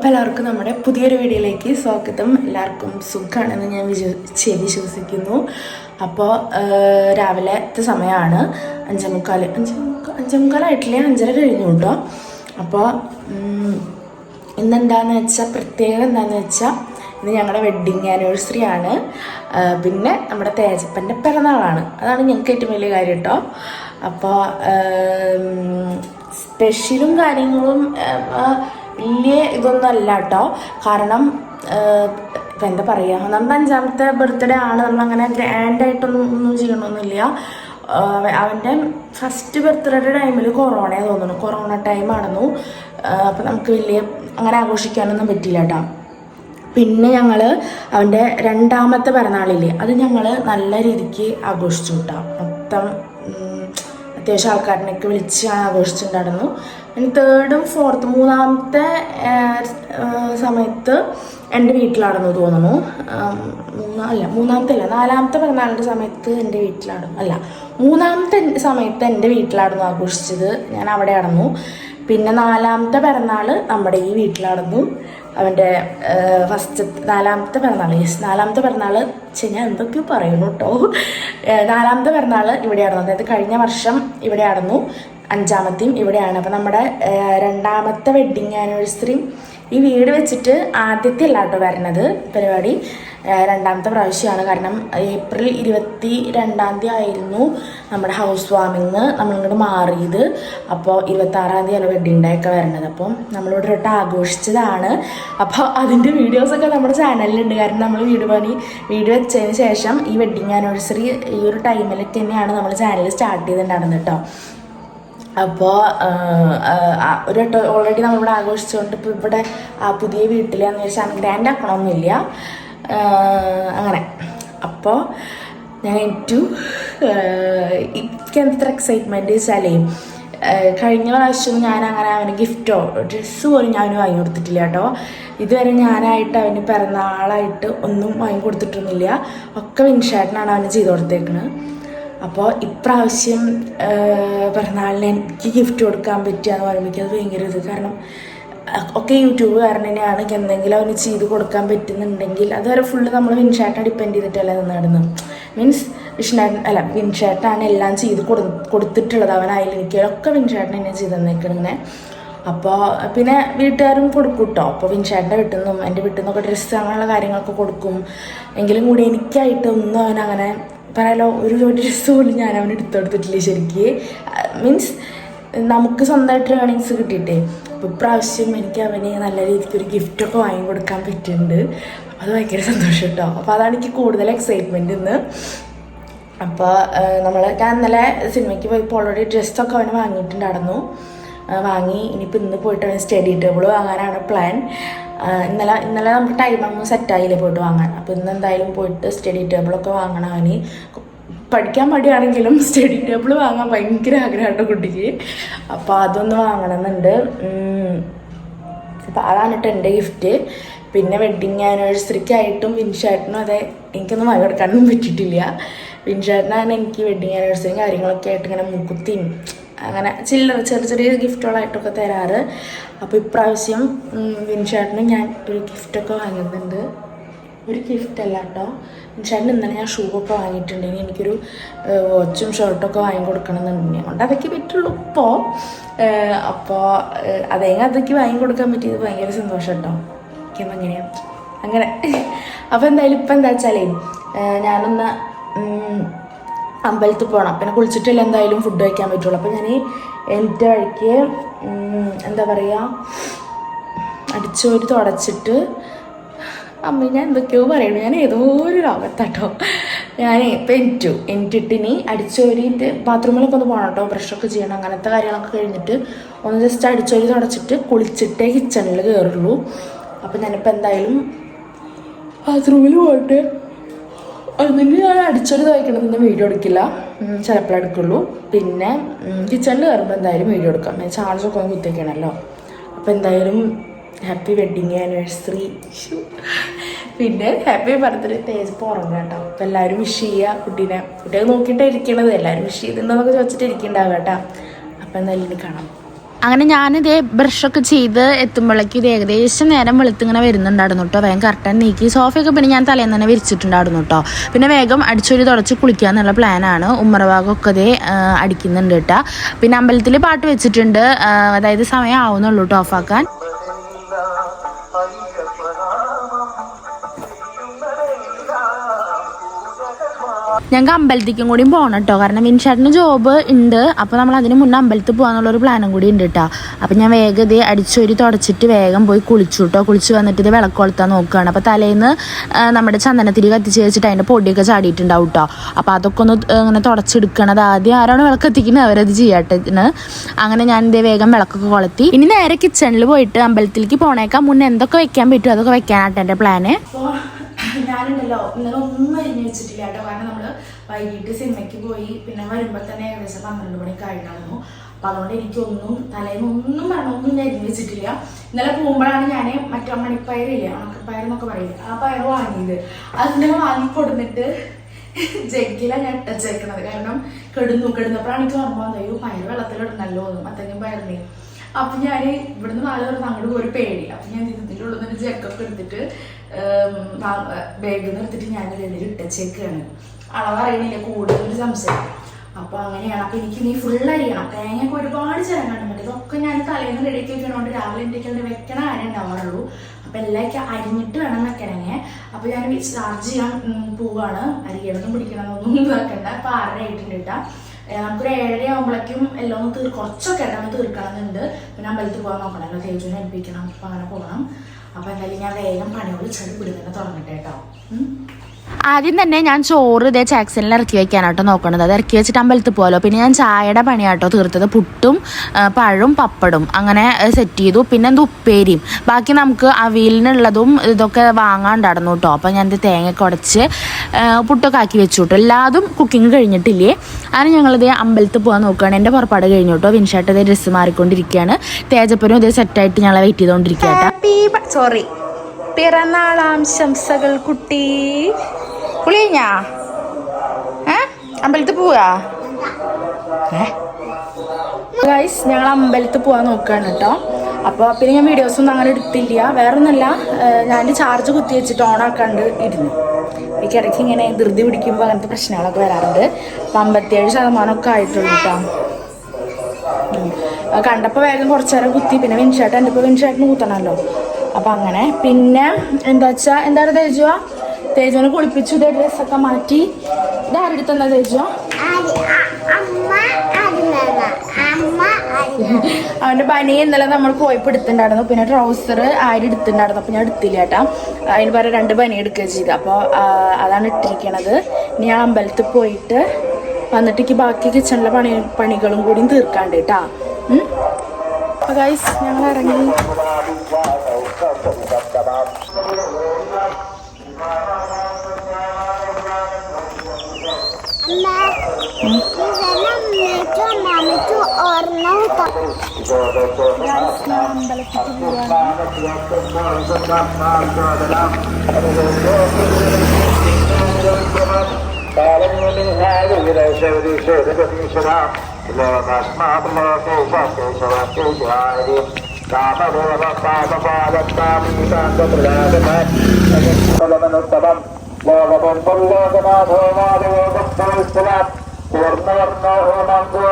അപ്പോൾ എല്ലാവർക്കും നമ്മുടെ പുതിയൊരു വീഡിയോയിലേക്ക് സ്വാഗതം. എല്ലാവർക്കും സുഖമാണെന്ന് ഞാൻ വിശ്വസിച്ച് വിശ്വസിക്കുന്നു. അപ്പോൾ രാവിലത്തെ സമയമാണ് അഞ്ചേമുക്കാൽ അഞ്ചേമുക്കാൽ അഞ്ചേ മുക്കാൽ അഞ്ചേ മുക്കാലായിട്ടില്ല അഞ്ചര കഴിഞ്ഞു കേട്ടോ. അപ്പോൾ ഇന്നെന്താന്ന് വെച്ചാൽ പ്രത്യേകം എന്താന്ന് വെച്ചാൽ ഇന്ന് ഞങ്ങളുടെ വെഡ്ഡിങ് ആനിവേഴ്സറി ആണ്. പിന്നെ നമ്മുടെ തേജപ്പന്റെ പിറന്നാളാണ്. അതാണ് ഞങ്ങൾക്ക് ഏറ്റവും വലിയ കാര്യം കേട്ടോ. അപ്പോൾ സ്പെഷ്യലും കാര്യങ്ങളും വലിയ ഇതൊന്നും അല്ല കേട്ടോ കാരണം ഇപ്പം എന്താ പറയുക നമ്മുടെ അഞ്ചാമത്തെ ബർത്ത്ഡേ ആണ്. നമ്മളങ്ങനെ ഗ്രാൻഡായിട്ടൊന്നും ഒന്നും ചെയ്യണമൊന്നുമില്ല ആഹ് അവന്റെ ഫസ്റ്റ് ബർത്ത്ഡേയുടെ ടൈമിൽ കൊറോണ തോന്നുന്നു. കൊറോണ ടൈമാണെന്നു അപ്പം നമുക്ക് വലിയ അങ്ങനെ ആഘോഷിക്കാനൊന്നും പറ്റില്ല കേട്ടോ പിന്നെ ഞങ്ങൾ അവന്റെ രണ്ടാമത്തെ പിറന്നാളില്ലേ അത് ഞങ്ങൾ നല്ല രീതിക്ക് ആഘോഷിച്ചു കേട്ടോ മൊത്തം അത്യാവശ്യം ആൾക്കാരനൊക്കെ വിളിച്ച് ആഘോഷിച്ചിട്ടുണ്ടായിരുന്നു. തേർഡും ഫോർത്ത് മൂന്നാമത്തെ സമയത്ത് എന്റെ വീട്ടിലാണെന്ന് തോന്നുന്നു. മൂന്നാ അല്ല മൂന്നാമത്തെ അല്ല നാലാമത്തെ പിറന്നാളിന്റെ സമയത്ത് എന്റെ വീട്ടിലാണ് അല്ല മൂന്നാമത്തെ സമയത്ത് എന്റെ വീട്ടിലായിരുന്നു ആഘോഷിച്ചത് ഞാൻ അവിടെ ആയിരുന്നു പിന്നെ നാലാമത്തെ പിറന്നാൾ നമ്മുടെ ഈ വീട്ടിലായിരുന്നു അവന്റെ ഫസ്റ്റ് നാലാമത്തെ പിറന്നാൾ യെസ് നാലാമത്തെ പിറന്നാൾ ഞാൻ എന്തൊക്കെയോ പറയുന്നു കേട്ടോ നാലാമത്തെ പിറന്നാൾ ഇവിടെ ആയിരുന്നു അതായത് കഴിഞ്ഞ വർഷം ഇവിടെ ഇവിടെയായിരുന്നു അഞ്ചാമത്തെയും ഇവിടെയാണ്. അപ്പം നമ്മുടെ രണ്ടാമത്തെ വെഡ്ഡിങ് ആനിവേഴ്സറി ഈ വീട് വെച്ചിട്ട് ആദ്യത്തെ അല്ല കേട്ടോ വരണത് പരിപാടി. രണ്ടാമത്തെ പ്രാവശ്യമാണ്. കാരണം ഏപ്രിൽ ഇരുപത്തി രണ്ടാം തീയതി ആയിരുന്നു നമ്മുടെ ഹൗസ് വാമിങ് നമ്മളിങ്ങോട്ട് മാറിയത്. അപ്പോൾ ഇരുപത്താറാം തീയതിയാണ് വെഡ്ഡിങ് ഡേ ഒക്കെ വരണത്. അപ്പം നമ്മളിവിടെ തൊട്ട് ആഘോഷിച്ചതാണ്. അപ്പോൾ അതിന്റെ വീഡിയോസൊക്കെ നമ്മുടെ ചാനലിലുണ്ട് കാരണം നമ്മൾ വീട് പണി വീട് വെച്ചതിന് ശേഷം ഈ വെഡ്ഡിങ് ആനിവേഴ്സറി ഈ ഒരു ടൈമിൽ തന്നെയാണ് നമ്മൾ ചാനൽ സ്റ്റാർട്ട് ചെയ്തിട്ടുണ്ടായിരുന്നത് കേട്ടോ. അപ്പോൾ ഒരു ഓൾറെഡി നമ്മളിവിടെ ആഘോഷിച്ചുകൊണ്ട് ഇപ്പോൾ ഇവിടെ ആ പുതിയ വീട്ടിൽ എന്ന് വെച്ചാൽ ഗ്രാൻഡ് ആക്കണമെന്നില്ല അങ്ങനെ. അപ്പോൾ ഞാൻ ഏറ്റവും എനിക്ക് എത്ര എക്സൈറ്റ്മെന്റ് വെച്ചാലേ കഴിഞ്ഞ പ്രാവശ്യം ഞാൻ അങ്ങനെ അവന് ഗിഫ്റ്റോ ഡ്രസ്സ് പോലും ഞാൻ അവന് വാങ്ങി കൊടുത്തിട്ടില്ല കേട്ടോ. ഇതുവരെ ഞാനായിട്ട് അവന് പിറന്നാളായിട്ട് ഒന്നും വാങ്ങി കൊടുത്തിട്ടൊന്നുമില്ല. ഒക്കെ വിൻഷാട്ടിനാണ് അവന് ചെയ്ത് കൊടുത്തേക്കുന്നത് അപ്പോൾ ഇപ്രാവശ്യം പിറന്നാളിന് എനിക്ക് ഗിഫ്റ്റ് കൊടുക്കാൻ പറ്റുക എന്ന് പറയുമ്പോൾ എനിക്കത് ഭയങ്കര ഇത്. കാരണം ഒക്കെ യൂട്യൂബ് കാരണം തന്നെയാണ് എന്തെങ്കിലും അവന് ചെയ്ത് കൊടുക്കാൻ പറ്റുന്നുണ്ടെങ്കിൽ അതുവരെ ഫുള്ള് നമ്മൾ വിൻഷാട്ടിനെ ഡിപ്പെൻഡ് ചെയ്തിട്ടല്ല നിന്നിടുന്നത് മീൻസ് വിഷ്ണാട്ടൻ അല്ല വിൻഷാട്ടാണ് എല്ലാം ചെയ്ത് കൊടു കൊടുത്തിട്ടുള്ളത്. അവനായാലും എനിക്ക് ഒക്കെ വിൻഷാട്ടൻ എന്നെ ചെയ്ത് തന്നേക്കണിങ്ങനെ അപ്പോൾ പിന്നെ വീട്ടുകാരും കൊടുക്കും കേട്ടോ അപ്പോൾ വിൻഷാട്ടിന്റെ വീട്ടിൽ നിന്നും എന്റെ വീട്ടിൽ നിന്നൊക്കെ ഡ്രസ്സ് അങ്ങനെയുള്ള കാര്യങ്ങളൊക്കെ കൊടുക്കും. എങ്കിലും കൂടി എനിക്കായിട്ട് ഒന്നും അവനങ്ങനെ പറയാലോ ഒരു ഡ്രസ്സ് പോലും ഞാൻ അവൻ എടുത്തെടുത്തിട്ടില്ല ശരിക്ക്. മീൻസ് നമുക്ക് സ്വന്തമായിട്ട് ഏണിങ്സ് കിട്ടിയിട്ടേ. അപ്പോൾ ഇപ്രാവശ്യം എനിക്ക് അവന് നല്ല രീതിക്ക് ഒരു ഗിഫ്റ്റൊക്കെ വാങ്ങി കൊടുക്കാൻ പറ്റുന്നുണ്ട് അപ്പോൾ അത് ഭയങ്കര സന്തോഷം കേട്ടോ അപ്പോൾ അതാണ് എനിക്ക് കൂടുതൽ എക്സൈറ്റ്മെന്റ് ഇന്ന്. അപ്പോൾ നമ്മൾ ഞാൻ ഇന്നലെ സിനിമയ്ക്ക് പോയപ്പോൾ ഓൾറെഡി ഡ്രസ്സൊക്കെ അവന് വാങ്ങിയിട്ടുണ്ടായിരുന്നു. വാങ്ങി ഇനിയിപ്പോൾ ഇന്ന് പോയിട്ട് അവൻ സ്റ്റഡി ടേബിൾ വാങ്ങാനാണ് പ്ലാൻ ഇന്നലെ ഇന്നലെ നമുക്ക് ഒന്നും സെറ്റായില്ലേ പോയിട്ട് വാങ്ങാൻ. അപ്പോൾ ഇന്ന് എന്തായാലും പോയിട്ട് സ്റ്റഡി ടേബിളൊക്കെ വാങ്ങണം അവന് പഠിക്കാൻ മടിയാണെങ്കിലും സ്റ്റഡി ടേബിൾ വാങ്ങാൻ ഭയങ്കര ആഗ്രഹമുണ്ട് കുട്ടിക്ക്. അപ്പോൾ അതൊന്ന് വാങ്ങണമെന്നുണ്ട്. അപ്പോൾ അതാണ് കേട്ടോ എന്റെ ഗിഫ്റ്റ് പിന്നെ വെഡ്ഡിങ് ആനിവേഴ്സറിക്കായിട്ടും വിൻഷാട്ടിനും അതെ എനിക്കൊന്നും വാങ്ങി കൊടുക്കാനൊന്നും പറ്റിയിട്ടില്ല. വിൻഷാട്ടിനാണ് എനിക്ക് വെഡ്ഡിങ് ആനിവേഴ്സറിയും കാര്യങ്ങളൊക്കെ ആയിട്ട് ഇങ്ങനെ മുക്കുത്തിയും അങ്ങനെ ചില്ലറ ചെറിയ ചെറിയ ഗിഫ്റ്റുകളായിട്ടൊക്കെ തരാറ്. അപ്പോൾ ഇപ്രാവശ്യം വിൻഷാട്ടിന് വിൻഷാട്ടിനും ഞാൻ ഒരു ഗിഫ്റ്റൊക്കെ വാങ്ങുന്നുണ്ട് ഒരു ഗിഫ്റ്റ് അല്ല കേട്ടോ ചേട്ടൻ ഇന്നലെ ഞാൻ ഷൂ ഒക്കെ വാങ്ങിയിട്ടുണ്ടെങ്കിൽ എനിക്കൊരു വാച്ചും ഷർട്ടൊക്കെ വാങ്ങി കൊടുക്കണം എന്നുണ്ടെങ്കിൽ അതുകൊണ്ട് കൊണ്ട് അതൊക്കെ പറ്റുള്ളൂ ഇപ്പോൾ അപ്പോൾ അതെങ്ങനെ അതൊക്കെ വാങ്ങി കൊടുക്കാൻ പറ്റിയത് ഭയങ്കര സന്തോഷം കേട്ടോ എനിക്കൊന്നും അങ്ങനെയാണ് അങ്ങനെ. അപ്പോൾ എന്തായാലും ഇപ്പം എന്താ വെച്ചാലേ ഞാനൊന്ന് അമ്പലത്തിൽ പോകണം പിന്നെ കുളിച്ചിട്ടില്ല എന്തായാലും ഫുഡ് കഴിക്കാൻ പറ്റുള്ളൂ. അപ്പോൾ ഞാൻ എന്റെ വഴിക്ക് എന്താ പറയുക അടിച്ചോരി തുടച്ചിട്ട് അമ്മ ഞാൻ എന്തൊക്കെയോ പറയണു. ഞാൻ ഏതോ ഒരു ലോകത്താട്ടോ. ഞാൻ ഇപ്പം എനിറ്റു എനിറ്റിട്ടിനി അടിച്ചോരിന്റെ ബാത്റൂമിലൊക്കെ ഒന്ന് പോകണം കേട്ടോ ബ്രഷൊക്കെ ചെയ്യണം. അങ്ങനത്തെ കാര്യങ്ങളൊക്കെ കഴിഞ്ഞിട്ട് ഒന്ന് ജസ്റ്റ് അടിച്ചോരി തുടച്ചിട്ട് കുളിച്ചിട്ടേ കിച്ചണിൽ കയറുള്ളൂ അപ്പം ഞാനിപ്പോൾ എന്തായാലും ബാത്റൂമിൽ പോയിട്ട് അതിന് ഞാൻ അടിച്ചൊരു തുവയ്ക്കണതിന് വീഡിയോ എടുക്കില്ല. ചിലപ്പോൾ എടുക്കുള്ളൂ. പിന്നെ കിച്ചണിൽ കയറുമ്പോൾ എന്തായാലും വീഡിയോ എടുക്കാം. ചാർജൊക്കെ ഒന്ന് കുത്തിക്കണല്ലോ അപ്പോൾ എന്തായാലും ഹാപ്പി വെഡിങ് ആനിവേഴ്സറി പിന്നെ ഹാപ്പി ബർത്ത്ഡേ തേജ് ഉറങ്ങുക കേട്ടോ. അപ്പോൾ എല്ലാവരും വിഷ് ചെയ്യുക കുട്ടീനെ. കുട്ടിയെ നോക്കിയിട്ടാണ് ഇരിക്കണത്. എല്ലാവരും വിഷ് ചെയ്തിട്ടുണ്ടെന്നൊക്കെ ചോദിച്ചിട്ട് ഇരിക്കണ്ടാവുക കേട്ടോ. അപ്പം എന്തായാലും ഇനി കാണാം. അങ്ങനെ ഞാനിതേ ബ്രഷൊക്കെ ചെയ്ത് എത്തുമ്പോഴേക്കും ഇത് ഏകദേശം നേരം വെളുത്തിങ്ങനെ വരുന്നുണ്ടായിരുന്നു കേട്ടോ വേഗം കറക്റ്റാൻ നീക്കി. സോഫയൊക്കെ പിന്നെ ഞാൻ തലേന്ന് തന്നെ വിരിച്ചിട്ടുണ്ടായിരുന്നു കേട്ടോ പിന്നെ വേഗം അടിച്ചൊരു തുടച്ച് കുളിക്കുക എന്നുള്ള പ്ലാനാണ് ഉമ്മറഭാഗമൊക്കെ ഇതേ അടിക്കുന്നുണ്ട് കേട്ടോ പിന്നെ അമ്പലത്തിൽ പാട്ട് വെച്ചിട്ടുണ്ട്. അതായത് സമയം ആവുന്നുള്ളൂ കേട്ടോ ഓഫാക്കാൻ. ഞങ്ങൾക്ക് അമ്പലത്തേക്കും കൂടി പോകണം കേട്ടോ കാരണം വിൻഷാട്ടിന് ജോബ് ഉണ്ട്. അപ്പോൾ നമ്മൾ അതിന് മുന്നേ അമ്പലത്തിൽ ഒരു പ്ലാനും കൂടി ഉണ്ട് കേട്ടോ അപ്പോൾ ഞാൻ വേഗം അടിച്ചൊരു തുടച്ചിട്ട് വേഗം പോയി കുളിച്ചു കേട്ടോ കുളിച്ച് വന്നിട്ട് ഇത് വിളക്ക് കൊളുത്താൻ നോക്കുകയാണ് അപ്പോൾ തലേന്ന് നമ്മുടെ ചന്ദനത്തിരി കത്തിച്ച് വെച്ചിട്ട് അതിന്റെ പൊടിയൊക്കെ ചാടിയിട്ടുണ്ടാവും കേട്ടോ അപ്പോൾ അതൊക്കെ ഒന്ന് ഇങ്ങനെ തുടച്ചെടുക്കണത് ആദ്യം ആരാണ് വിളക്ക് എത്തിക്കുന്നത് അവരത് ചെയ്യട്ടെ അങ്ങനെ ഞാൻ ഇതേ വേഗം വിളക്കൊക്കെ കൊളുത്തി. ഇനി നേരെ കിച്ചണിൽ പോയിട്ട് അമ്പലത്തിലേക്ക് പോണേക്കാൻ മുന്നേ എന്തൊക്കെ വെക്കാൻ പറ്റും അതൊക്കെ വെക്കാനായിട്ട് എന്റെ പ്ലാന് ഞാനുണ്ടല്ലോ ഇന്നലെ ഒന്നും അരിഞ്ഞു വെച്ചിട്ടില്ല കേട്ടോ. കാരണം നമ്മൾ വൈകിട്ട് സിനിമയ്ക്ക് പോയി പിന്നെ വരുമ്പോൾ തന്നെ ഏകദേശം പന്ത്രണ്ട് മണിക്ക് ആയിട്ടായിരുന്നു അപ്പം അതുകൊണ്ട് എനിക്കൊന്നും തലേന്ന് ഒന്നും പറഞ്ഞ ഒന്നും ഞാൻ അരിഞ്ഞു വെച്ചിട്ടില്ല. ഇന്നലെ പോകുമ്പോഴാണ് ഞാൻ മറ്റേ മണിപ്പയറില്ലേ ഉണക്കപ്പയർ എന്നൊക്കെ പറയില്ലേ ആ പയർ വാങ്ങിയത്. അതിനെ വാങ്ങി കൊടുത്തിട്ട് ജഗ്ഗിലാണ് ഞാൻ ഇട്ടച്ചേക്കണത് കാരണം കെടുന്നു കെടുന്നപ്പോഴാണ് എനിക്ക് ഓർമ്മ വന്നത് പയർ വെള്ളത്തിലിടണല്ലോ എന്ന് മത്തങ്ങ പയറിനെ. അപ്പൊ ഞാൻ ഇവിടുന്ന് നാളെ ഒരു അങ്ങോട്ട് ഒരു പേടി. അപ്പൊ ഞാൻ ഇതിന്റെ ഉള്ളിൽ ജഗ്ഗൊക്കെ എടുത്തിട്ട് ബാഗിൽ നിന്ന് എടുത്തിട്ട് ഞാൻ ഇതിൽ ഇട്ടച്ചേക്കാണ്. അറിയണില്ല കൂടുതൽ സംശയം. അപ്പൊ അങ്ങനെയാണ്. അപ്പൊ എനിക്ക് നീ ഫുൾ അരിയണം. തേങ്ങയൊക്കെ ഒരുപാട് ചിലങ്ങാണ്ട് മറ്റേ ഇതൊക്കെ ഞാൻ തലേന്ന് റെഡിയാക്കി വെക്കണോണ്ട് രാവിലെ എന്തൊക്കെ വെക്കണ കാര്യം ഉണ്ടാവാറുള്ളൂ. അപ്പൊ എല്ലാം അരിഞ്ഞിട്ട് വേണം വെക്കണേ അപ്പൊ ഞാൻ ചാർജ് ചെയ്യാൻ പോവാണ്. അരിയണതും പിടിക്കണമെന്നൊന്നും വെക്കണ്ട. അപ്പൊ ആറര ആയിട്ടുണ്ട് കേട്ടാ നമുക്കൊരു ഏഴര ആകുമ്പോഴേക്കും എല്ലാം തീർ കുറച്ചൊക്കെ ഇടണം തീർക്കണമെന്നുണ്ട് പിന്നെ അമ്പലത്തിൽ പോകാൻ നോക്കണം. തേജുവിനെ ഏൽപ്പിക്കണം. അപ്പൊ അങ്ങനെ പോകണം. അപ്പൊ എന്തായാലും ഞാൻ വേഗം പണിയോട് ചെടി പിടിക്കുന്ന തുറന്നിട്ടേട്ടോ. ആദ്യം തന്നെ ഞാൻ ചോറ് ഇതേ ചാക്സിനിൽ ഇറക്കി വെക്കാനാട്ടോ നോക്കണത്. അത് ഇറക്കി വെച്ചിട്ട് അമ്പലത്തിൽ പോലോ പിന്നെ ഞാൻ ചായയുടെ പണിയാട്ടോ തീർത്തത്. പുട്ടും പഴവും പപ്പടും. അങ്ങനെ സെറ്റ് ചെയ്തു. പിന്നെ എന്ത് ഉപ്പേരിയും. ബാക്കി നമുക്ക് അവിയലിനുള്ളതും ഇതൊക്കെ വാങ്ങാണ്ടായിരുന്നു കേട്ടോ അപ്പം ഞാൻ ഇത് തേങ്ങയൊക്കെ ഉടച്ച് പുട്ടൊക്കെ ആക്കി വെച്ചു കേട്ടോ എല്ലാതും കുക്കിംഗ് കഴിഞ്ഞിട്ടില്ലേ? അങ്ങനെ ഞങ്ങളിത് അമ്പലത്തിൽ പോകാൻ നോക്കുകയാണ്. എന്റെ പുറപ്പാട് കഴിഞ്ഞു കേട്ടോ വിൻഷാട്ട് ഇതേ ഡ്രസ്സ് മാറിക്കൊണ്ടിരിക്കുകയാണ്. തേജപ്പനും ഇതേ സെറ്റായിട്ട് ഞങ്ങളെ വെയിറ്റ് ചെയ്തുകൊണ്ടിരിക്കുക കേട്ടോ സോറി പിറന്നാളാംശംസകൾ കുട്ടി. കുളിഞ്ഞാ ഏ? അമ്പലത്തിൽ പോവാ? ഗൈസ് ഞങ്ങൾ അമ്പലത്തിൽ പോവാൻ നോക്കുകയാണ് കേട്ടോ. അപ്പോൾ പിന്നെ ഞാൻ വീഡിയോസ് ഒന്നും അങ്ങനെ എടുത്തില്ല. വേറെ ഒന്നുമല്ല ഞാൻ ചാർജ് കുത്തി വെച്ചിട്ട് ഓൺ ആക്കാണ്ട് ഇരുന്നു. എനിക്ക് ഇടയ്ക്ക് ഇങ്ങനെ ധൃതി പിടിക്കുമ്പോൾ അങ്ങനത്തെ പ്രശ്നങ്ങളൊക്കെ വരാറുണ്ട്. അപ്പം അമ്പത്തിയേഴ് ശതമാനമൊക്കെ ആയിട്ടുള്ളൂ കേട്ടോ. കണ്ടപ്പോൾ വേഗം കുറച്ച് നേരം കുത്തി. പിന്നെ വിൻഷാട്ട് എന്റെ ഇപ്പോൾ വിൻഷാട്ടിന് കുത്തണമല്ലോ. അപ്പം അങ്ങനെ. പിന്നെ എന്താ വെച്ചാ എന്താണ് തേജുവ? തേജുവിനെ കുളിപ്പിച്ചു. ഇതേ ഡ്രസ്സൊക്കെ മാറ്റി. ഇതാരെടുത്തെന്താ തേജുവ? ആര്? അ- അമ്മ അരുന്നത അമ്മ അരുന്ന അവന്റെ ബനി ഇന്നലെ നമ്മൾ പോയപ്പോൾ എടുത്തിട്ടുണ്ടായിരുന്നു. പിന്നെ ട്രൗസർ ആര് എടുത്തിട്ടുണ്ടായിരുന്നു. അപ്പോൾ ഞാൻ എടുത്തില്ല ചേട്ടാ അതിന് പകരം രണ്ട് പനി എടുക്കുക ചെയ്ത് അപ്പോൾ അതാണ് ഇട്ടിരിക്കണത്. ഞാൻ അമ്പലത്തിൽ പോയിട്ട് വന്നിട്ട് ബാക്കി കിച്ചണിലെ പണി പണികളും കൂടി തീർക്കാണ്ട് കേട്ടാ. അപ്പോൾ ഗൈസ് ഞങ്ങൾ ഇറങ്ങി അമ്മ ഇവനെ അമ്മയ്ക്കും അമ്മാമ്മയ്ക്കും ഓർമ്മ ഗൈസ് ഞാൻ അമ്പലത്തിൽ പോവാണ്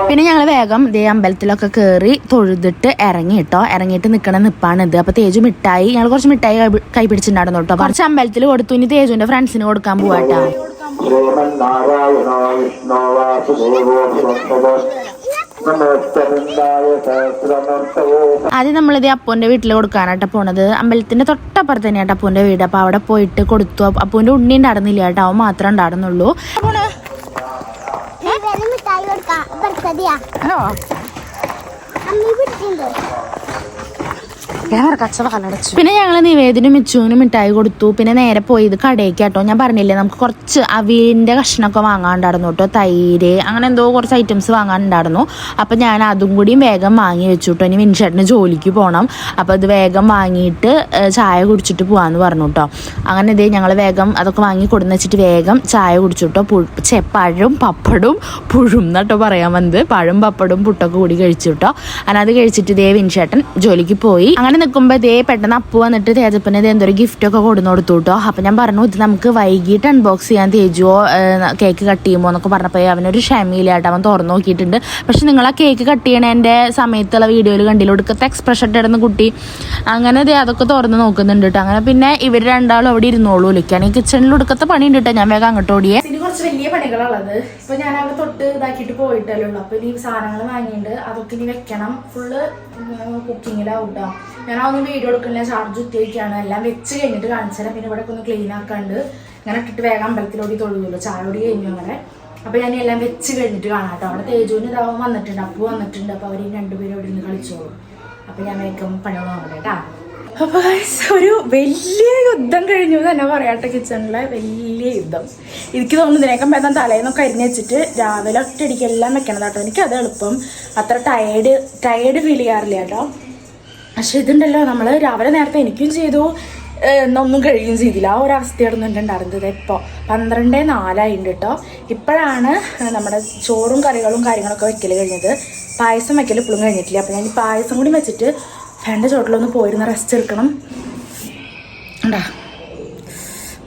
പിന്നെ ഞങ്ങൾ വേഗം ദേ അമ്പലത്തിലൊക്കെ കയറി തൊഴുതിട്ട് ഇറങ്ങി കേട്ടോ ഇറങ്ങിയിട്ട് നിൽക്കണ നിപ്പാണിത്. ഇത് അപ്പൊ തേജു മിഠായി ഞങ്ങൾ കുറച്ച് മിഠായി കൈ- പിടിച്ചിട്ടുണ്ടായിരുന്നു കേട്ടോ കുറച്ച് അമ്പലത്തിൽ കൊടുത്തു. ഇനി തേജുവിന്റെ ഫ്രണ്ട്സിന് കൊടുക്കാൻ പോവാട്ടോ ശ്രീമൻ നാരായണോ വിഷ്ണോ വാസുദേവോ ആദ്യം നമ്മളിത് അപ്പൂന്റെ വീട്ടിൽ കൊടുക്കാനാട്ടോ പോണത്. അമ്പലത്തിന്റെ തൊട്ടപ്പുറത്ത് തന്നെയാട്ടോ അപ്പൂന്റെ വീട്. അപ്പൊ അവിടെ പോയിട്ട് കൊടുത്തു. അപ്പ- അപ്പൂന്റെ ഉണ്ണി ഉണ്ടായിരുന്നില്ല കേട്ടോ. അവൻ മാത്രം ഉണ്ടായിരുന്നുള്ളൂ. മിഠായി കൊടുക്കാം. പിന്നെ ഞങ്ങൾ നിവേദിനും മിച്ചുവിനും മിഠായി കൊടുത്തു. പിന്നെ നേരെ പോയത് കടയ്ക്ക് കേട്ടോ. ഞാൻ പറഞ്ഞില്ലേ നമുക്ക് കുറച്ച് അവിയലിന്റെ കഷ്ണമൊക്കെ വാങ്ങാണ്ടായിരുന്നു കേട്ടോ. തൈര് അങ്ങനെ എന്തോ കുറച്ച് ഐറ്റംസ് വാങ്ങാനുണ്ടായിരുന്നു. അപ്പം ഞാൻ അതും കൂടിയും വേഗം വാങ്ങി വെച്ചു കേട്ടോ. ഇനി മിൻഷേട്ടന് ജോലിക്ക് പോകണം അപ്പോൾ ഇത് വേഗം വാങ്ങിയിട്ട് ചായ കുടിച്ചിട്ട് പോവാന്ന് പറഞ്ഞു കേട്ടോ. അങ്ങനെ ഇതേ ഞങ്ങൾ വേഗം അതൊക്കെ വാങ്ങി കൊടുന്ന് വെച്ചിട്ട് വേഗം ചായ കുടിച്ചു കേട്ടോ. ചെ പപ്പടും പുഴും എന്നട്ടോ പറയാൻ വന്നത്. പഴം പപ്പടും പുട്ടൊക്കെ കൂടി കഴിച്ചു കേട്ടോ. അങ്ങനെ അത് കഴിച്ചിട്ട് ഇതേ വിൻഷേട്ടൻ ജോലിക്ക് പോയി. അങ്ങനെ നിൽക്കുമ്പോൾ ഇതേ പെട്ടെന്ന് അപ്പു വന്നിട്ട് തേജപ്പന് ഇത് എന്തൊരു ഗിഫ്റ്റ് ഒക്കെ കൊടുന്നു കൊടുത്തു കേട്ടോ അപ്പം ഞാൻ പറഞ്ഞു ഇത് നമുക്ക് വൈകിട്ട് അൺബോക്സ് ചെയ്യാൻ തേജുവോ കേക്ക് കട്ട് ചെയ്യുമ്പോൾ എന്നൊക്കെ പറഞ്ഞപ്പോൾ അവനൊരു ക്ഷമയിലായിട്ട് അവൻ തുറന്നു നോക്കിയിട്ടുണ്ട്. പക്ഷെ നിങ്ങൾ ആ കേക്ക് കട്ട് ചെയ്യണതിന്റെ സമയത്തുള്ള വീഡിയോയിൽ കണ്ടില്ല ഒടുക്കത്തെ എക്സ്പ്രഷൻ ഇടുന്ന കുട്ടി. അങ്ങനെ ദേ അതൊക്കെ തുറന്ന് നോക്കുന്നുണ്ട് കേട്ടോ. അങ്ങനെ പിന്നെ ഇവർ രണ്ടാളും അവിടെ ഇരുന്നോളൂ. വിളിക്കുകയാണെങ്കിൽ കിച്ചണിൽ ഒടുക്കത്തെ പണി ഉണ്ട് കേട്ടോ. ഞാൻ വേഗം അങ്ങോട്ട് ഓടിയേ. കുറച്ച് വലിയ പണികളുള്ളത് ഇപ്പൊ ഞാൻ അവിടെ തൊട്ട് ഇതാക്കിയിട്ട് പോയിട്ടല്ലേ ഉള്ളൂ. അപ്പൊ ഇനി സാധനങ്ങൾ വാങ്ങിയിട്ടുണ്ട് അതൊക്കെ ഇനി വെക്കണം. ഫുള്ള് കുക്കിങ്ങിലാവും കേട്ടോ ഞാൻ അതൊന്നും വീഡിയോ എടുക്കണില്ല ചാർജ് ഉത്തേക്കാണ് എല്ലാം വെച്ച് കഴിഞ്ഞിട്ട് കാണിച്ചാൽ പിന്നെ ഇവിടെ ഒന്ന് ക്ലീൻ ആക്കാണ്ട് ഇങ്ങനെ ഇട്ടിട്ട് വേഗം അമ്പലത്തിലോടി തൊഴുകുമല്ലോ ചായ ഓടി കഴിഞ്ഞു അങ്ങനെ. അപ്പൊ ഞാൻ എല്ലാം വെച്ച് കഴിഞ്ഞിട്ട് കാണാം കേട്ടോ. അവിടെ തേജുവിന് ഇതാവും വന്നിട്ടുണ്ട് അപ്പു വന്നിട്ടുണ്ട്. അപ്പൊ അവർ രണ്ടുപേരും ഇവിടെ നിന്ന് കളിച്ചോളൂ. അപ്പൊ ഞാൻ വേഗം പണിയോട് നോക്കട്ടെ കേട്ടാ. അപ്പൊ ഒരു വലിയ യുദ്ധം കഴിഞ്ഞു തന്നെ പറയാട്ടെ കിച്ചണിലെ വലിയ യുദ്ധം. എനിക്ക് തോന്നുന്നു ഇതിനേക്കം ഭേദം തലേന്നൊക്കെ അരിഞ്ഞ് വെച്ചിട്ട് രാവിലെ ഒറ്റയടിക്ക് എല്ലാം വെക്കണം കേട്ടോ. എനിക്ക് അത് എളുപ്പം. അത്ര ടയേർഡ് ടയേർഡ് ഫീൽ ചെയ്യാറില്ല കേട്ടോ. പക്ഷെ ഇതുണ്ടല്ലോ നമ്മൾ രാവിലെ നേരത്തെ എനിക്കും ചെയ്തു. ഒന്നും കഴിയുകയും ചെയ്തില്ല. ആ ഒരു അവസ്ഥയായിരുന്നു എന്റെ ഉണ്ടായിരുന്നത് ഇപ്പോൾ പന്ത്രണ്ട് നാലായിട്ടുണ്ട് കേട്ടോ. ഇപ്പോഴാണ് നമ്മുടെ ചോറും കറികളും കാര്യങ്ങളൊക്കെ വെക്കൽ കഴിഞ്ഞത്. പായസം വെക്കൽ ഇപ്പോഴും കഴിഞ്ഞിട്ടില്ല. അപ്പോൾ ഞാൻ പായസം കൂടി വെച്ചിട്ട് ഫാന്റെ ചോട്ടിലൊന്ന് പോയിരുന്ന റെസ്റ്റ് എടുക്കണം. ഉണ്ടാ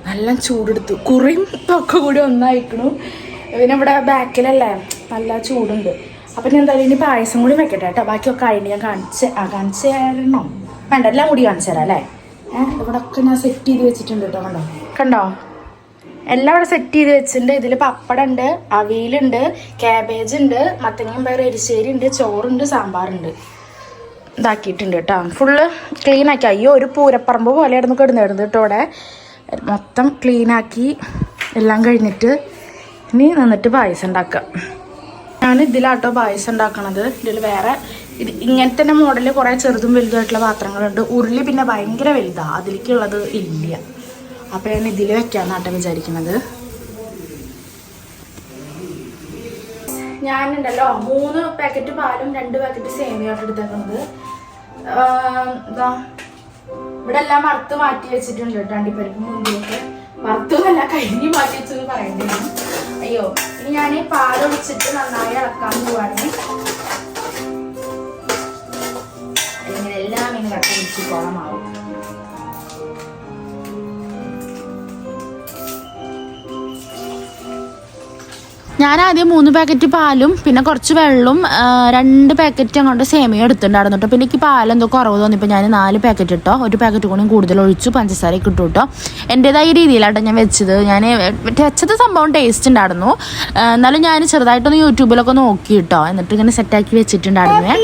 നല്ല ചൂടെടുത്തു. കുറിയും ഒക്കെ കൂടി ഒന്നായിക്കണു പിന്നെ ഇവിടെ ബാക്കിലല്ലേ? നല്ല ചൂടുണ്ട്. അപ്പം ഞാൻ എന്തായാലും ഇനി പായസം കൂടി വെക്കട്ടെ കേട്ടോ. ബാക്കിയൊക്കെ ആയിട്ട് ഞാൻ കാണിച്ച് ആ കാണിച്ച് തരണോ? വേണ്ട എല്ലാം കൂടി കാണിച്ചു തരാം അല്ലേ? ഏഹ് ഇവിടെ ഒക്കെ ഞാൻ സെറ്റ് ചെയ്ത് വെച്ചിട്ടുണ്ട് കേട്ടോ കണ്ടോ? കണ്ടോ? എല്ലാം ഇവിടെ സെറ്റ് ചെയ്ത് വെച്ചിട്ടുണ്ട്. ഇതിൽ പപ്പടം ഉണ്ട് അവിയലുണ്ട് ക്യാബേജ് ഉണ്ട് മത്തങ്ങയും പയർ എരിശ്ശേരി ഉണ്ട് ചോറുണ്ട് സാമ്പാറുണ്ട്. ഇതാക്കിയിട്ടുണ്ട് കേട്ടോ. ഫുള്ള് ക്ലീനാക്കി അയ്യോ ഒരു പൂരപ്പറമ്പ് പോലെ ആയിരുന്നു കിടന്നിരുന്നത് കേട്ടോ അവിടെ മൊത്തം ക്ലീനാക്കി എല്ലാം കഴിഞ്ഞിട്ട് ഇനി നിന്നിട്ട് പായസം ഉണ്ടാക്കുക ഞാൻ ഇതിലാട്ടോ പായസം ഉണ്ടാക്കണത്. ഇതിൽ വേറെ ഇത് ഇങ്ങനത്തെ തന്നെ മോഡൽ കുറേ ചെറുതും വലുതുമായിട്ടുള്ള പാത്രങ്ങളുണ്ട്. ഉരുളി പിന്നെ ഭയങ്കര വലുതാണ് അതിലേക്കുള്ളത് ഇല്ല. അപ്പോൾ ഞാൻ ഇതിൽ വെക്കാമെന്നാട്ടോ വിചാരിക്കുന്നത് ഞാനുണ്ടല്ലോ. മൂന്ന് പാക്കറ്റ് പാലും രണ്ട് പാക്കറ്റ് സേമിയോട്ട് എടുത്തേക്കുന്നത്. എന്താ ഇവിടെ എല്ലാം വറുത്ത് മാറ്റി വെച്ചിട്ടുണ്ട് കേട്ടോ അണ്ടിപ്പരിപ്പ് മുന്തിയൊക്കെ നല്ല കഴിഞ്ഞ് മാറ്റി വെച്ചെന്ന് പറയണ്ടേ അയ്യോ ഇനി ഞാൻ പാലൊഴിച്ചിട്ട് നന്നായി ഇളക്കാൻ പോവാണ്. ഇങ്ങനെ എല്ലാം ഇങ്ങനെ കട്ട കോളമാവും ഞാൻ ആദ്യം മൂന്ന് പാക്കറ്റ് പാലും പിന്നെ കുറച്ച് വെള്ളവും രണ്ട് പാക്കറ്റ് അങ്ങോട്ട് സേമിയ എടുത്തിട്ടുണ്ടായിരുന്നു കേട്ടോ പിന്നെ എനിക്ക് പാലെന്തോ കുറവ് തോന്നിപ്പോൾ ഞാൻ നാല് പാക്കറ്റ് ഇട്ടോ. ഒരു പാക്കറ്റ് കൂടി കൂടുതൽ ഒഴിച്ചു. പഞ്ചസാര ഇട്ടു കേട്ടോ എന്റെതായ രീതിയിലാട്ടോ ഞാൻ വെച്ചത്. ഞാൻ വെച്ചത് സംഭവം ടേസ്റ്റ് ഉണ്ടായിരുന്നു എന്നാലും ഞാൻ ചെറുതായിട്ടൊന്ന് യൂട്യൂബിലൊക്കെ നോക്കി കേട്ടോ എന്നിട്ട് ഇങ്ങനെ സെറ്റാക്കി വെച്ചിട്ടുണ്ടായിരുന്നേ.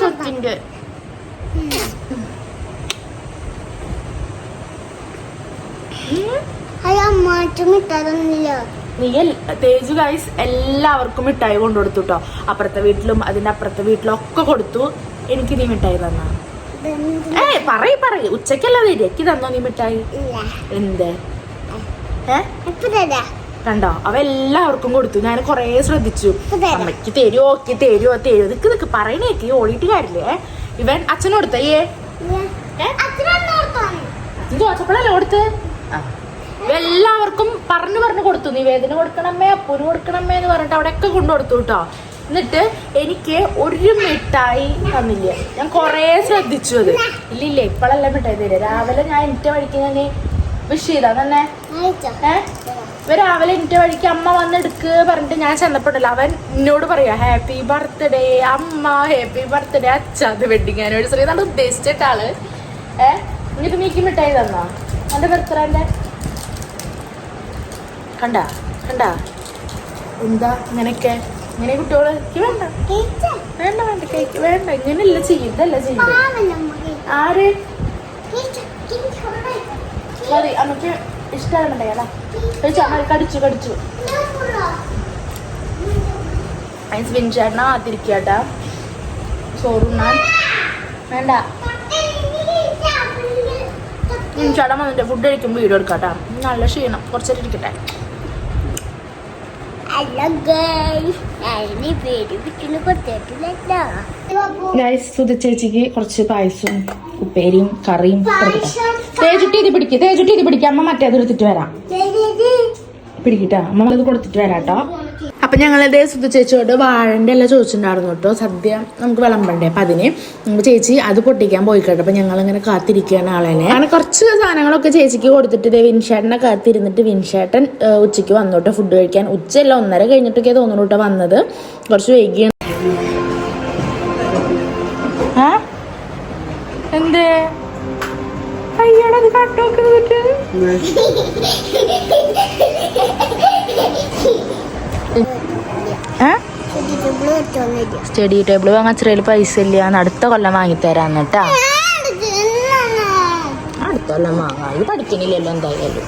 സ്വത്തിന്റെ അയ്യോ മാറ്റം ഇട്ടതൊന്നുമില്ല നീ എൽ- തേജു ഗൈസ് എല്ലാവർക്കും മിഠായി കൊണ്ടു കൊടുത്തു കേട്ടോ അപ്പുറത്തെ വീട്ടിലും അതിന്റെ അപ്പുറത്തെ വീട്ടിലും ഒക്കെ കൊടുത്തു. എനിക്ക് നീ മിഠായി തന്ന. ഏ പറയ് പറയ്. ഉച്ചക്കല്ല എനിക്ക് തന്നോ നീ മിഠായി? എന്ത്? കണ്ടോ? അവ എല്ലാവർക്കും കൊടുത്തു. ഞാൻ കൊറേ ശ്രദ്ധിച്ചു. അമ്മയ്ക്ക് തരുവോ ഒക്കെ തരുവോ തരുവോ? നിക്ക് നിക്ക്. പറയണേക്ക് ഓടിയിട്ട് കാര്യല്ലേ ഇവൻ അച്ഛനോടുത്തയ്യേ ചോദിച്ചപ്പോഴല്ലേ കൊടുത്ത്? ആ. എല്ലാവർക്കും പറഞ്ഞു പറഞ്ഞു കൊടുത്തു. നിവേദന കൊടുക്കണമേ അപ്പൂന് കൊടുക്കണമേ എന്ന് പറഞ്ഞിട്ട് അവിടെയൊക്കെ കൊണ്ടു കൊടുത്തു കേട്ടോ. എന്നിട്ട് എനിക്ക് ഒരു മിഠായി തന്നില്ല? ഞാൻ കുറേ ശ്രദ്ധിച്ചു അത്. ഇല്ലില്ല ഇല്ല ഇപ്പോഴല്ല മിഠായി തരിക. രാവിലെ ഞാൻ എന്റെ വഴിക്ക് ഞാൻ വിഷ് ചെയ്താ തന്നെ? ഏഹ് രാവിലെ എന്റെ വഴിക്ക് അമ്മ വന്നെടുക്ക് പറഞ്ഞിട്ട് ഞാൻ ചെന്നപ്പോഴല്ലോ അവൻ എന്നോട് പറയാ ഹാപ്പി ബർത്ത്ഡേ അമ്മ ഹാപ്പി ബർത്ത്ഡേ അച്ഛ. അത് വെഡിങ് ആനിവേഴ്സറി എന്നാണ് ഉദ്ദേശിച്ചിട്ടാൾ ഏഹ് എന്നിട്ട് നീക്ക് മിഠായി തന്നാ? എന്റെ ബർത്ത്ഡേന്റെ കണ്ട? കണ്ട? എന്താ? ഇങ്ങനെയൊക്കെ? ഇങ്ങനെ കുട്ടികൾ? വേണ്ട. വേണ്ട വേണ്ട. കേക്ക് വേണ്ട. ഇങ്ങനെയല്ല ചെയ്യും ഇതല്ല ചെയ്യും ആര്. മതി അമ്മയ്ക്ക് അമ്മ കടിച്ചു കടിച്ചു. ഞാൻ ആത്തിരിക്കട്ടാ ചോറുണ്ണാൻ. വേണ്ട. ചേട്ടാ വന്നിട്ട് ഫുഡ് കഴിക്കുമ്പോൾ വീഡിയോ എടുക്കാട്ടാ. നല്ല ക്ഷീണം. കുറച്ചേരം ഇരിക്കട്ടെ അല്ല ഗൈസ് ഞാനിനി പേര് വിട്ടിന് കൊടുത്തിട്ടില്ലല്ലോ ഗൈസ് സുധ ചേച്ചിക്ക് കുറച്ച് പായസവും ഉപ്പേരിയും കറിയും തേജുട്ടി ഇത് പിടിക്ക് തേജുട്ടി ഇത് പിടിക്കുക അമ്മ മറ്റേത് എടുത്തിട്ട് വരാം. പിടിക്കട്ടോ അമ്മ അത് കൊടുത്തിട്ട് വരാട്ടോ അപ്പൊ ഞങ്ങളുടെ സുധ ചേച്ചിയോട് വാഴന്റെ എല്ലാം ചോദിച്ചിട്ടുണ്ടായിരുന്നു കേട്ടോ. സദ്യ നമുക്ക് വിളമ്പണ്ടേ? അപ്പം അതിന് നമുക്ക് ചേച്ചി അത് പൊട്ടിക്കാൻ പോയി കേട്ടോ അപ്പം ഞങ്ങൾ ഇങ്ങനെ കാത്തിരിക്കുകയാണ് ആളേനെ. അങ്ങനെ കുറച്ച് സാധനങ്ങളൊക്കെ ചേച്ചിക്ക് കൊടുത്തിട്ട് ഇതേ വിൻഷേട്ടനെ കാത്തിരുന്നിട്ട് വിൻഷേട്ടൻ ഉച്ചയ്ക്ക് വന്നു കേട്ടോ ഫുഡ് കഴിക്കാൻ. ഉച്ചയല്ല ഒന്നര കഴിഞ്ഞിട്ടൊക്കെ തോന്നുന്നു കേട്ടോ വന്നത്. കുറച്ച് വൈകിയാണ്? എന്തേ? അയ്യടാ അത് കട്ടോക്ക് സ്റ്റഡി ടേബിൾ വാങ്ങാൻ ചെറിയ പൈസ ഇല്ല. അടുത്ത കൊല്ലം വാങ്ങിത്തരാന്ന് കേട്ടാ. അടുത്ത കൊല്ലം വാങ്ങാം. ഇത് പഠിക്കണില്ലല്ലോ എന്തായാലും.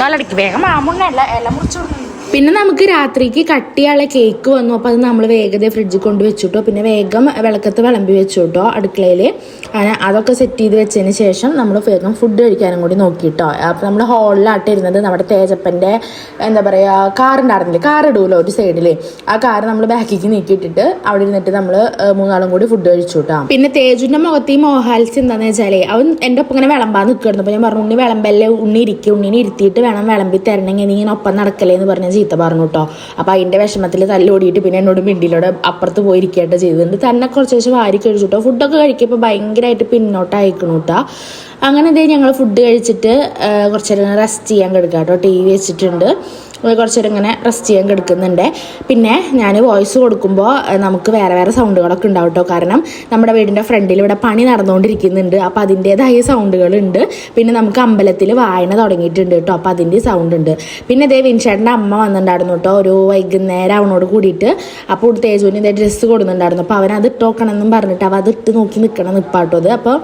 കാലടിക്ക് വേഗം മാമുണ്ണല്ല എല്ലാം മുറിച്ചു കൊടുക്കുന്നു പിന്നെ നമുക്ക് രാത്രിക്ക് കട്ടിയുള്ള കേക്ക് വന്നു. അപ്പോൾ അത് നമ്മൾ വേഗത ഫ്രിഡ്ജിൽ കൊണ്ട് വെച്ചിട്ടോ. പിന്നെ വേഗം വിളക്കത്ത് വിളമ്പി വെച്ചിട്ടോ അടുക്കളയിൽ അങ്ങനെ അതൊക്കെ സെറ്റ് ചെയ്ത് വെച്ചതിന് ശേഷം നമ്മൾ വേഗം ഫുഡ് കഴിക്കാനും കൂടി നോക്കിയിട്ടോ അപ്പോൾ നമ്മൾ ഹോളിലാട്ട് ഇരുന്നത് നമ്മുടെ തേജപ്പന്റെ എന്താ പറയുക കാറുണ്ടായിരുന്നില്ലേ കാർ ഇടുമല്ലോ ഒരു സൈഡിൽ ആ കാർ നമ്മൾ ബാക്കിക്ക് നീക്കിയിട്ടിട്ട് അവിടെ ഇരുന്നിട്ട് നമ്മൾ മൂന്നാളും കൂടി ഫുഡ് കഴിച്ചു കേട്ടോ പിന്നെ തേജുവിന്റെ മുഖത്ത് ഈ മോഹാൽസ് എന്താണെന്ന് വെച്ചാലേ അവൻ എന്റെ ഒപ്പം ഇങ്ങനെ വിളമ്പാൻ നിൽക്കുമായിരുന്നു അപ്പോൾ ഞാൻ പറഞ്ഞു ഉണ്ണി വിളമ്പല്ലേ? ഉണ്ണി ഇരിക്കും. ഉണ്ണിനെ ഇരുത്തിയിട്ട് വേണം വിളമ്പി തരണമെങ്കിൽ നീ ഇങ്ങനെ ഒപ്പം നടക്കല്ലേ എന്ന് പറഞ്ഞ ചീത്ത പറഞ്ഞു കേട്ടോ അപ്പോൾ അതിന്റെ വിഷമത്തിൽ തല്ലോടിയിട്ട് പിന്നെ എന്നോട് മിണ്ടിയിലൂടെ അപ്പുറത്ത് പോയി ഇരിക്കേണ്ട ചെയ്തിട്ടുണ്ട് തന്നെ കുറച്ച് ദിവസം വാരി കഴിച്ചു കേട്ടോ ഫുഡൊക്കെ കഴിക്കുമ്പോൾ ഭയങ്കരമായിട്ട് പിന്നോട്ടായിക്കണു കേട്ടോ അങ്ങനെ ഇതേ ഞങ്ങൾ ഫുഡ് കഴിച്ചിട്ട് കുറച്ച് നേരം റെസ്റ്റ് ചെയ്യാൻ കിടക്കാം കേട്ടോ ടി വി വെച്ചിട്ടുണ്ട്. കുറച്ച് നേരം ഇങ്ങനെ റെസ്റ്റ് ചെയ്യാൻ കിടക്കുന്നുണ്ട്. പിന്നെ ഞാൻ വോയിസ് കൊടുക്കുമ്പോൾ നമുക്ക് വേറെ വേറെ സൗണ്ടുകളൊക്കെ ഉണ്ടാവും കേട്ടോ കാരണം നമ്മുടെ വീടിന്റെ ഫ്രണ്ടിൽ ഇവിടെ പണി നടന്നുകൊണ്ടിരിക്കുന്നുണ്ട് അപ്പോൾ അതിന്റേതായ സൗണ്ടുകളുണ്ട് പിന്നെ നമുക്ക് അമ്പലത്തിൽ വായന തുടങ്ങിയിട്ടുണ്ട് കേട്ടോ അപ്പോൾ അതിന്റെ സൗണ്ട് ഉണ്ട് പിന്നെ ഇതേ വിൻഷേട്ടന്റെ അമ്മ വന്നിട്ടുണ്ടായിരുന്നു കേട്ടോ ഒരു വൈകുന്നേരം അവനോട് കൂടിയിട്ട്. അപ്പോൾ തേജുവിന് ഇതേ ഡ്രസ്സ് കൊടുക്കുന്നുണ്ടായിരുന്നു അപ്പോൾ അവനത് അത് ഇട്ടോക്കണം എന്നും പറഞ്ഞിട്ട് അവ അത് ഇട്ട് നോക്കി നിൽക്കണം നിപ്പാട്ടോ അത്. അപ്പോൾ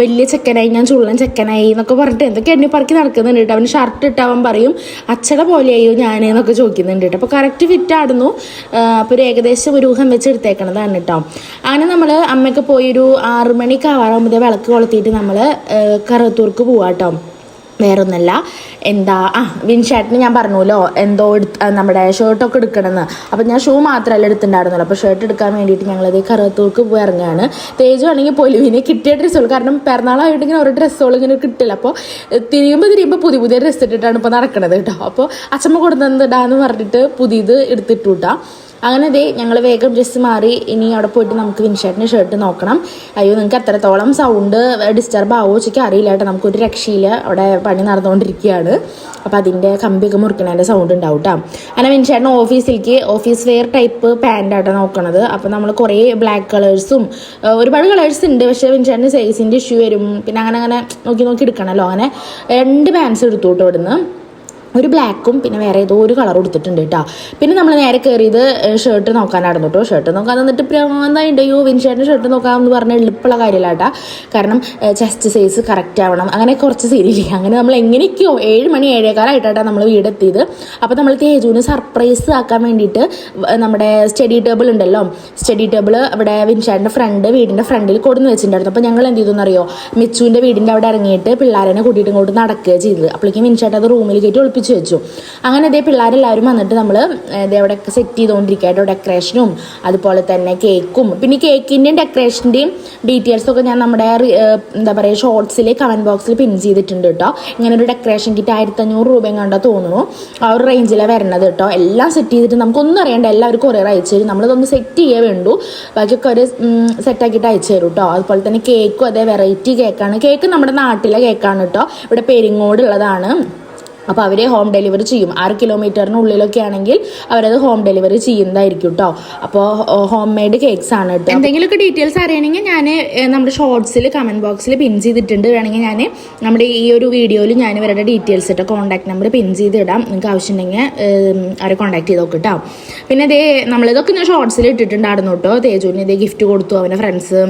വലിയ ചെക്കനായി ഞാൻ ചുള്ളൻ ചെക്കനായി എന്നൊക്കെ പറഞ്ഞിട്ട് എന്തൊക്കെ എണ്ണി പറക്കി നടക്കുന്നുണ്ട് കേട്ടോ അവന് ഷർട്ട് ഇട്ട് അവൻ പറയും അച്ഛടെ പോലെയായോ ഞാൻ എന്നൊക്കെ ചോദിക്കുന്നുണ്ട് കേട്ടോ. അപ്പോൾ കറക്റ്റ് ഫിറ്റ് ആയിരുന്നു അപ്പോൾ ഒരു ഏകദേശം ഒരു ഊഹം വെച്ച് എടുത്തേക്കണതാണ് കേട്ടോ. അങ്ങനെ നമ്മൾ അമ്മയ്ക്ക് പോയി ഒരു ആറ് മണിക്ക് വിളക്ക് കൊളുത്തിയിട്ട് നമ്മൾ കറുത്തൂർക്ക് പോവാട്ടോ വേറൊന്നല്ല. എന്താ ആ വിൻഷേട്ടിന് ഞാൻ പറഞ്ഞല്ലോ എന്തോ എടുത്ത് നമ്മുടെ ഷർട്ടൊക്കെ എടുക്കണമെന്ന്. അപ്പം ഞാൻ ഷൂ മാത്രമല്ല എടുത്തിട്ടുണ്ടായിരുന്നല്ലോ അപ്പോൾ ഷർട്ട് എടുക്കാൻ വേണ്ടിയിട്ട് ഞങ്ങളത് കറുത്തൂർക്ക് പോയി ഇറങ്ങുകയാണ്. തേജു ആണെങ്കിൽ പൊലിവിനെ കിട്ടിയ ഡ്രസ്സുകൾ കാരണം പിറന്നാളായിട്ട് ഇങ്ങനെ ഓരോ ഡ്രസ്സുകൾ ഇങ്ങനെ കിട്ടില്ല. അപ്പോൾ തിരിയുമ്പോൾ തിരിയുമ്പോൾ പുതിയ പുതിയ ഡ്രസ്സ് ഇട്ടിട്ടാണ് ഇപ്പോൾ നടക്കണത് കേട്ടോ. അപ്പോൾ അച്ഛമ്മ കൊടുത്തതാന്ന് പറഞ്ഞിട്ട് പുതിയത് എടുത്തിട്ടു അങ്ങനെ ദേ ഞങ്ങൾ വേഗം ഡ്രസ്സ് മാറി ഇനി അവിടെ പോയിട്ട് നമുക്ക് വിൻഷേട്ടിന്റെ ഷർട്ട് നോക്കണം. അയ്യോ നിങ്ങൾക്ക് എത്രത്തോളം സൗണ്ട് ഡിസ്റ്റർബ് ആവുമോ വെച്ചൊക്കെ അറിയില്ല കേട്ടോ. നമുക്കൊരു രക്ഷയില്ല. അവിടെ പണി നടന്നുകൊണ്ടിരിക്കുകയാണ്. അപ്പോൾ അതിന്റെ കമ്പിയൊക്കെ മുറിക്കണതിന്റെ സൗണ്ട് ഉണ്ടാവും കേട്ടോ അങ്ങനെ വിൻഷേട്ടൻ ഓഫീസിലേക്ക് ഓഫീസ് വെയർ ടൈപ്പ് പാന്റാട്ടോ നോക്കണത്. അപ്പോൾ നമ്മൾ കുറേ ബ്ലാക്ക് കളേഴ്സും ഒരുപാട് കളേഴ്സ് ഉണ്ട്. പക്ഷേ വിൻഷേട്ടന്റെ സൈസിന്റെ ഇഷ്യൂ വരും. പിന്നെ അങ്ങനെ അങ്ങനെ നോക്കി നോക്കി എടുക്കണമല്ലോ അങ്ങനെ രണ്ട് പാൻസ് എടുത്തു കേട്ടോ ഇവിടുന്ന്. ഒരു ബ്ലാക്കും പിന്നെ വേറെ ഏതോ ഒരു കളർ കൊടുത്തിട്ടുണ്ട് കേട്ടോ. പിന്നെ നമ്മൾ നേരെ കയറിയത് ഷർട്ട് നോക്കാനായിരുന്നു കേട്ടോ. ഷർട്ട് നോക്കാൻ നിന്നിട്ട് പ്രാന്തായിട്ട് യോ വിൻഷേട്ടിന്റെ ഷർട്ട് നോക്കാമെന്ന് പറഞ്ഞ എളുപ്പമുള്ള കാര്യമില്ല കേട്ടോ. കാരണം ചെസ്റ്റ് സൈസ് കറക്റ്റ് ആവണം. അങ്ങനെ കുറച്ച് സീരിയലി അങ്ങനെ നമ്മൾ എങ്ങനെയൊക്കെയോ ഏഴ് മണി ഏഴേക്കാലായിട്ടാണ് നമ്മൾ വീടെത്തിയത്. അപ്പോൾ നമ്മൾ തേജുവിന് സർപ്രൈസ് ആക്കാൻ വേണ്ടിയിട്ട് നമ്മുടെ സ്റ്റഡി ടേബിൾ ഉണ്ടല്ലോ. സ്റ്റഡി ടേബിൾ അവിടെ വിൻഷാടിന്റെ ഫ്രണ്ട് വീടിന്റെ ഫ്രണ്ടിൽ കൊടുന്ന് വെച്ചിട്ടുണ്ടായിരുന്നു. അപ്പോൾ ഞങ്ങൾ എന്ത് ചെയ്തെന്ന് അറിയോ മിച്ചുവിന്റെ വീടിന്റെ അവിടെ ഇറങ്ങിയിട്ട് പിള്ളേരെ കൂട്ടിയിട്ട് ഇങ്ങോട്ട് നടക്കുകയാണ് ചെയ്തത്. അപ്പോഴേക്കും വിൻഷാട്ട് അത് റൂമിൽ കയറ്റി ഒളിപ്പിച്ച്. വെച്ചു. അങ്ങനെ ഇതേ പിള്ളേരെല്ലാവരും വന്നിട്ട് നമ്മൾ ഇതേ അവിടെ സെറ്റ് ചെയ്തുകൊണ്ടിരിക്കുകയായിട്ട് ഡെക്കറേഷനും അതുപോലെ തന്നെ കേക്കും പിന്നെ കേക്കിന്റെയും ഡെക്കറേഷന്റെയും ഡീറ്റെയിൽസൊക്കെ ഞാൻ നമ്മുടെ എന്താ പറയുക ഷോർട്സിൽ കമന്റ് ബോക്സിൽ പിൻ ചെയ്തിട്ടുണ്ട് കേട്ടോ. ഇങ്ങനെ ഒരു ഡെക്കറേഷൻ കിറ്റ് ആയിരത്തഞ്ഞൂറ് രൂപയും കണ്ടാൽ തോന്നുന്നു. ആ ഒരു റേഞ്ചിലാണ് വരണത് കേട്ടോ. എല്ലാം സെറ്റ് ചെയ്തിട്ട് നമുക്കൊന്നും അറിയണ്ട. എല്ലാവർക്കും കൊറിയർ അയച്ചു തരും. നമ്മളിതൊന്ന് സെറ്റ് ചെയ്യേ വേണ്ടു. ബാക്കിയൊക്കെ ഒരു സെറ്റാക്കിയിട്ട് അയച്ചു തരും കേട്ടോ. അതുപോലെ തന്നെ കേക്കും അതേ വെറൈറ്റി കേക്കാണ് കേക്ക് നമ്മുടെ നാട്ടിലെ കേക്കാണ് കേട്ടോ. ഇവിടെ പെരിങ്ങോടുള്ളതാണ്. അപ്പോൾ അവരെ ഹോം ഡെലിവറി ചെയ്യും. ആറ് കിലോമീറ്ററിനുള്ളിലൊക്കെ ആണെങ്കിൽ അവരത് ഹോം ഡെലിവറി ചെയ്യുന്നതായിരിക്കും കേട്ടോ അപ്പോൾ ഹോം മെയ്ഡ് കേക്ക്സ് ആണ് കേട്ടോ എന്തെങ്കിലുമൊക്കെ ഡീറ്റെയിൽസ് അറിയണമെങ്കിൽ ഞാൻ നമ്മുടെ ഷോർട്സിൽ കമന്റ് ബോക്സിൽ പിൻ ചെയ്തിട്ടുണ്ട്. വേണമെങ്കിൽ ഞാൻ നമ്മുടെ ഈ ഒരു വീഡിയോയിൽ ഞാൻ ഇവരുടെ ഡീറ്റെയിൽസ് ഇട്ടോ കോൺടാക്ട് നമ്പർ പിൻ ചെയ്ത് ഇടാം നിങ്ങൾക്ക് ആവശ്യമുണ്ടെങ്കിൽ അവരെ കോൺടാക്ട് ചെയ്ത് നോക്ക് കേട്ടോ പിന്നെ ഇതേ നമ്മളിതൊക്കെ ഞാൻ ഷോർട്സിൽ ഇട്ടിട്ടുണ്ടായിരുന്നു കേട്ടോ തേജുവിന് ഇതേ ഗിഫ്റ്റ് കൊടുത്തു. അവന്റെ ഫ്രണ്ട്സ്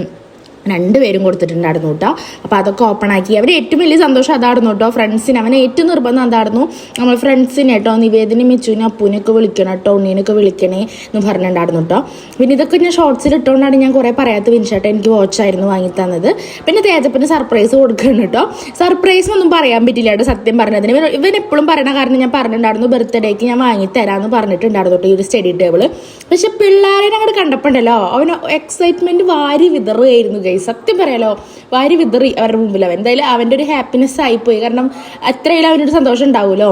രണ്ടുപേരും കൊടുത്തിട്ടുണ്ടായിരുന്നു കേട്ടോ. അപ്പോൾ അതൊക്കെ ഓപ്പൺ ആക്കി. അവർ ഏറ്റവും വലിയ സന്തോഷം അതായിരുന്നു കേട്ടോ. ഫ്രണ്ട്സിന് അവനെ ഏറ്റവും നിർബന്ധം അതായിരുന്നു. നമ്മൾ ഫ്രണ്ട്സിന് കേട്ടോ നിവേദിനെ മിച്ചുവിനെ അപ്പൂനൊക്കെ വിളിക്കണം കേട്ടോ ഉണ്ണീനൊക്കെ വിളിക്കണേ എന്ന് പറഞ്ഞിട്ടുണ്ടായിരുന്നു കേട്ടോ. പിന്നെ ഇതൊക്കെ ഞാൻ ഷോർട്സിൽ ഇട്ടുകൊണ്ടാണ് ഞാൻ കുറേ പറയാത്ത വിൻഷേട്ട എനിക്ക് വാച്ചായിരുന്നു വാങ്ങി തന്നത്. പിന്നെ തേജപ്പിന് സർപ്രൈസ് കൊടുക്കണം കേട്ടോ. സർപ്രൈസ് ഒന്നും പറയാൻ പറ്റില്ല കേട്ടോ സത്യം പറഞ്ഞതിന് ഇവൻ എപ്പോഴും പറയണ കാരണം ഞാൻ പറഞ്ഞിട്ടുണ്ടായിരുന്നു. ബർത്ത്ഡേക്ക് ഞാൻ വാങ്ങി തരാമെന്ന് പറഞ്ഞിട്ടുണ്ടായിരുന്നു കേട്ടോ ഈ ഒരു സ്റ്റഡി ടേബിൾ പക്ഷെ പിള്ളേരെ അങ്ങോട്ട് കണ്ടപ്പോണ്ടല്ലോ അവന് എക്സൈറ്റ്മെന്റ് വാരി വിതറുകയായിരുന്നു ഗൈസ് സത്യം പറയാലോ വാരി വിതറി അവരുടെ മുമ്പിൽ അവൻ. എന്തായാലും അവന്റെ ഒരു ഹാപ്പിനെസ് ആയിപ്പോയി. കാരണം അത്രയും അവനൊരു സന്തോഷം ഉണ്ടാവുമല്ലോ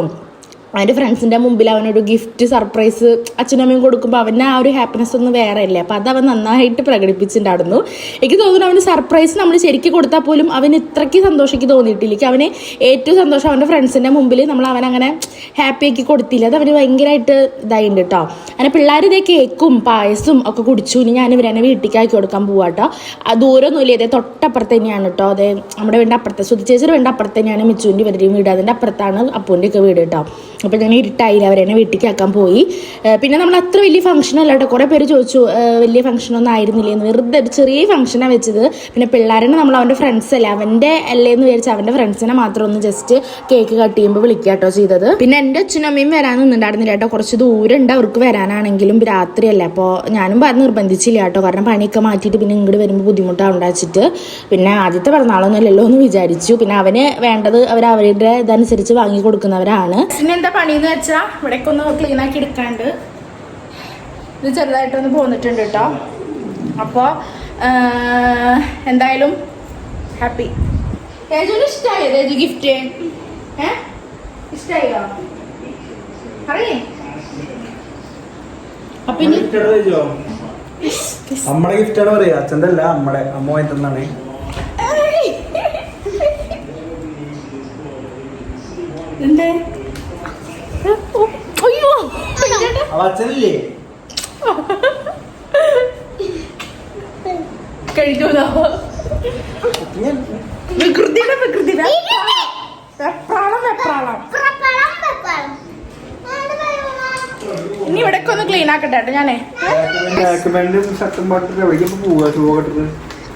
അവന്റെ ഫ്രണ്ട്സിന്റെ മുമ്പിൽ അവനൊരു ഗിഫ്റ്റ് സർപ്രൈസ് അച്ഛനും അമ്മയും കൊടുക്കുമ്പോൾ അവന്റെ ആ ഒരു ഹാപ്പിനെസ് ഒന്നും വേറെ ഇല്ല? അപ്പോൾ അത് അവൻ നന്നായിട്ട് പ്രകടിപ്പിച്ചിട്ടുണ്ടായിരുന്നു. എനിക്ക് തോന്നുന്നു അവന് സർപ്രൈസ് നമ്മൾ ശരിക്കും കൊടുത്താൽ പോലും അവന് ഇത്രയ്ക്ക് സന്തോഷിക്ക് തോന്നിയിട്ടില്ല. അവന് ഏറ്റവും സന്തോഷം അവന്റെ ഫ്രണ്ട്സിന്റെ മുമ്പിൽ നമ്മൾ അവനങ്ങനെ ഹാപ്പി ആക്കി കൊടുത്തില്ല. അത് അവന് ഭയങ്കരമായിട്ട് ഇതായിട്ടുണ്ട് കേട്ടോ അങ്ങനെ പിള്ളേർ ഇതേ കേക്കും പായസും ഒക്കെ കുടിച്ചു. ഇനി ഞാൻ ഇവരെന്നെ വീട്ടിലേക്ക് കൊടുക്കാൻ പോവാട്ടോ ആ ദൂരമൊന്നുമില്ല ഇതേ തൊട്ടപ്പുറത്ത് തന്നെയാണ് കേട്ടോ അതെ നമ്മുടെ വീടിന്റെ അപ്പുറത്തെ സുധിച്ചേച്ചിയുടെ വീടിന്റെ അപ്പുറത്ത് തന്നെയാണ് മിച്ചുവിന്റെ ഇവരുടെയും വീട്. അതിന്റെ അപ്പുറത്താണ് അപ്പൂന്റെയൊക്കെ വീട് കേട്ടോ അപ്പോൾ ഞാൻ ഇരുട്ടായില്ല അവരെന്നെ വീട്ടിലേക്ക് ആക്കാൻ പോയി. പിന്നെ നമ്മൾ അത്ര വലിയ ഫംഗ്ഷൻ അല്ല കേട്ടോ. കുറേ പേര് ചോദിച്ചു വലിയ ഫംഗ്ഷൻ ഒന്നും ആയിരുന്നില്ലേ എന്ന്. വെറുതെ ഒരു ചെറിയ ഫംഗ്ഷനാണ് വെച്ചത്. പിന്നെ പിള്ളേരെന്നെ നമ്മൾ അവന്റെ ഫ്രണ്ട്സ് അല്ലേ അവന്റെ അല്ലേ എന്ന് വിചാരിച്ച് അവന്റെ ഫ്രണ്ട്സിനെ മാത്രം ഒന്ന് ജസ്റ്റ് കേക്ക് കട്ട് ചെയ്യുമ്പോൾ വിളിക്കുക കേട്ടോ ചെയ്തത്. പിന്നെ എന്റെ അച്ഛനും അമ്മയും വരാൻ നിന്നുണ്ടായിരുന്നില്ല കേട്ടോ. കുറച്ച് ദൂരം ഉണ്ട് അവർക്ക് വരാനാണെങ്കിലും രാത്രിയല്ലേ. അപ്പോൾ ഞാനും പറഞ്ഞ് നിർബന്ധിച്ചില്ല കേട്ടോ. കാരണം പണിയൊക്കെ മാറ്റിയിട്ട് പിന്നെ ഇങ്ങോട്ട് വരുമ്പോൾ ബുദ്ധിമുട്ടാണ് ഉണ്ടാച്ചിട്ട് പിന്നെ ആദ്യത്തെ പിറന്നാളൊന്നുമല്ലല്ലോ എന്ന് വിചാരിച്ചു. പിന്നെ അവന് വേണ്ടത് അവർ അവരുടെ ഇതനുസരിച്ച് വാങ്ങി കൊടുക്കുന്നവരാണ്. പിന്നെ എന്താ പണി എന്ന് വെച്ചാൽ ഇവിടേക്ക് ഒന്ന് ക്ലീൻ ആക്കി എടുക്കാണ്ട്. ഇത് ചെറുതായിട്ടൊന്ന് പോന്നിട്ടുണ്ട് കേട്ടോ അപ്പോൾ എന്തായാലും ഹാപ്പി. രജുവിന് ഇഷ്ടമായോ രജു ഗിഫ്റ്റ് ഏ? ഇഷ്ടായോ? അറിയേ അപ്പൊ ഇനി പറയാ? അച്ഛന്റെ അല്ല അമ്മ എന്തേ? അയ്യോ അച്ഛനില്ലേ? വികൃതിയുടെ വെപ്രാളം വെപ്രാളം. ഇനി ഒന്ന് ക്ലീൻ ആക്കട്ടെ കേട്ടോ ഞാനേ.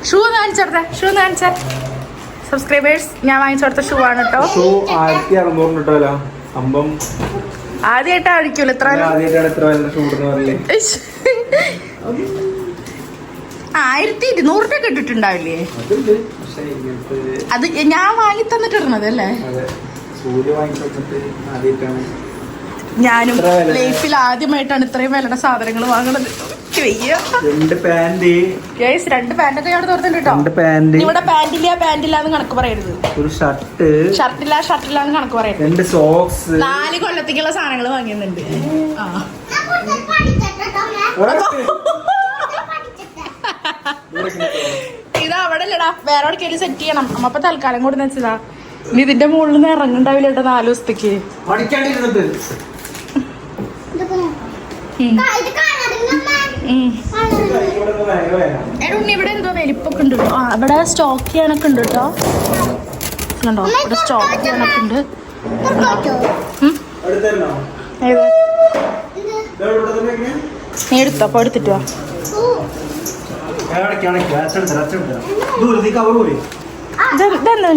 ഷൂ ഷൂ സബ്സ്ക്രൈബേഴ്സ് ഞാൻ വാങ്ങിച്ചു കൊടുത്ത ഷൂ ആണ് കേട്ടോ. ഷൂ ആയിരത്തി അറുന്നൂറിന് കിട്ടുമല്ലോ സംഭവം ആദ്യമായിട്ടാ അടിക്കൂല ഇത്ര ആയിരത്തി ഇരുന്നൂറിന്റെ ഇങ്ങനത്തെ അത് ഞാൻ വാങ്ങി തന്നിട്ടിരുന്നത് അല്ലേ ഞാനും ലൈഫിൽ ആദ്യമായിട്ടാണ് ഇത്രയും വിലയുടെ സാധനങ്ങൾ വയ്യ രണ്ട് പാന്റ്. ഗൈസ് രണ്ട് പാന്റൊക്കെ ഞാൻ തുറന്നിട്ട് കേട്ടോ. രണ്ട് പാന്റ്. ഇവിടെ പാന്റില്ല പാന്റില്ല എന്ന് കണക്ക് പറയരുത്. ഒരു ഷർട്ട്. ഷർട്ടില്ല ഷർട്ടില്ല എന്ന് കണക്ക് പറയരുത്. രണ്ട് സോക്സ് നാല് കൊല്ലത്തേക്കുള്ള സാധനങ്ങൾ വാങ്ങിയുന്നുണ്ട് ആ. ഞാൻ പഠിച്ചിട്ടോ ഇത് അവിടെ ഇല്ലടാ. വേറെ എവിടേക്കും സെറ്റ് ചെയ്യണം. അമ്മ ഇപ്പൊ തൽക്കാലം കൊടുന്ന് വെച്ചതാ. ഇനി ഇതിന്റെ മുകളിൽ നിന്ന് ഇറങ്ങണ്ടാവില്ല കേട്ടോ നാല് ദിവസത്തേക്ക്. എടാ ഉണ്ണി ഇവിടെ എന്തോ വലിപ്പൊക്കെ ഉണ്ട് കേട്ടോ ആ ഇവിടെ സ്റ്റോക്ക് ചെയ്യാനൊക്കെ ഉണ്ട് കേട്ടോ കണ്ടോ ഇവിടെ സ്റ്റോക്ക് ചെയ്യാനൊക്കെ ഉണ്ട്? നീ എടുത്തോ എടുത്തിട്ട് വാ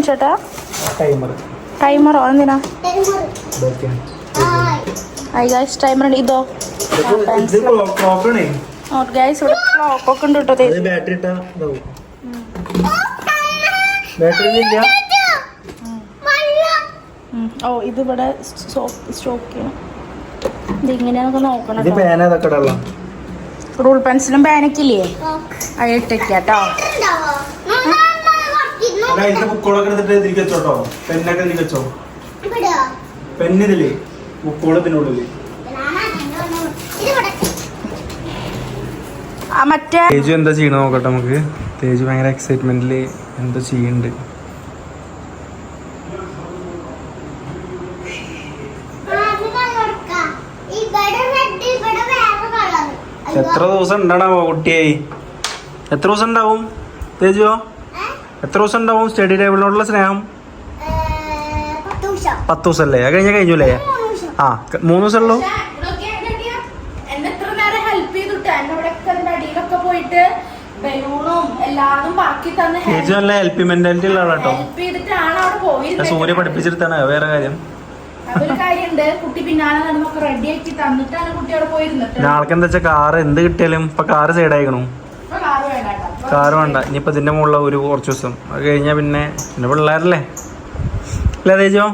ചേട്ടാ. ടൈമറോ എന്തിനാ. ഐ ടൈമർ ഇതോ ഗൈസ് ഇവിടെ ഉണ്ട് കേട്ടോ ഇട്ടാ ഇതാവും. Battery ഇല്ല? ഓ സ്റ്റോക്ക് ചെയ്യണം. നോക്കണം റൂൾ പെൻസിലും പേനൊക്കെ ഇല്ലേ? അഴിട്ടേക്ക് കേട്ടോ എടാ, ഇതിന്റെ ബുക്കുകളൊക്കെ എടുത്തിട്ട് വെച്ചോട്ടോ വെച്ചോ ബുക്കുകൾ ഇതിനുള്ളിൽ ആ മറ്റേ തേജു എന്താ ചെയ്യണ നോക്കട്ടെ നമുക്ക്. തേജു ഭയങ്കര എക്സൈറ്റ്മെന്റിൽ എന്താ ചെയ്യുന്നുണ്ട്. എത്ര ദിവസം ഉണ്ടാണാവോ കുട്ടിയായി എത്ര ദിവസം ഉണ്ടാവും? തേജുവോ? എത്ര ദിവസം ഉണ്ടാവും സ്റ്റഡി ടേബിളിനോടുള്ള സ്നേഹം? പത്ത് ദിവസം. അല്ലേ അത് കഴിഞ്ഞാൽ കഴിഞ്ഞു അല്ലേ ആ മൂന്ന് ദിവസം ഉള്ളൂ എന്നെ എത്ര നേരം ഹെൽപ്പ് ചെയ്തിട്ട് എന്നെ ഇവിടെ അടിയിലൊക്കെ പോയിട്ട് ബലൂണും എല്ലാതും തന്ന് നല്ല ഹെൽപ്പി മെന്റാലിറ്റി ഉള്ള ആളാട്ടോ ഹെൽപ്പ് ചെയ്തിട്ടാണ് അവിടെ പോയിരുന്നത്. സൂര്യ പഠിപ്പിച്ചെടുത്താണ് വേറെ കാര്യം. അതൊരു കുട്ടി പിന്നാലെ നമുക്ക് റെഡി ആക്കി തന്നിട്ടാണ് കുട്ടി അവിടെ പോയിരുന്നത്. എന്താ വെച്ചാൽ കാറ് എന്ത് കിട്ടിയാലും ഇപ്പൊ കാറ് സൈഡ് ആയിക്കണു. കാറ് വേണ്ട ഇനിയിപ്പോ ഇതിന്റെ മുകളിൽ ഒരു കുറച്ച് ദിവസം. അത് കഴിഞ്ഞാ പിന്നെ പിന്നെ പിള്ളേരല്ലേ? അല്ലേ തേജോ?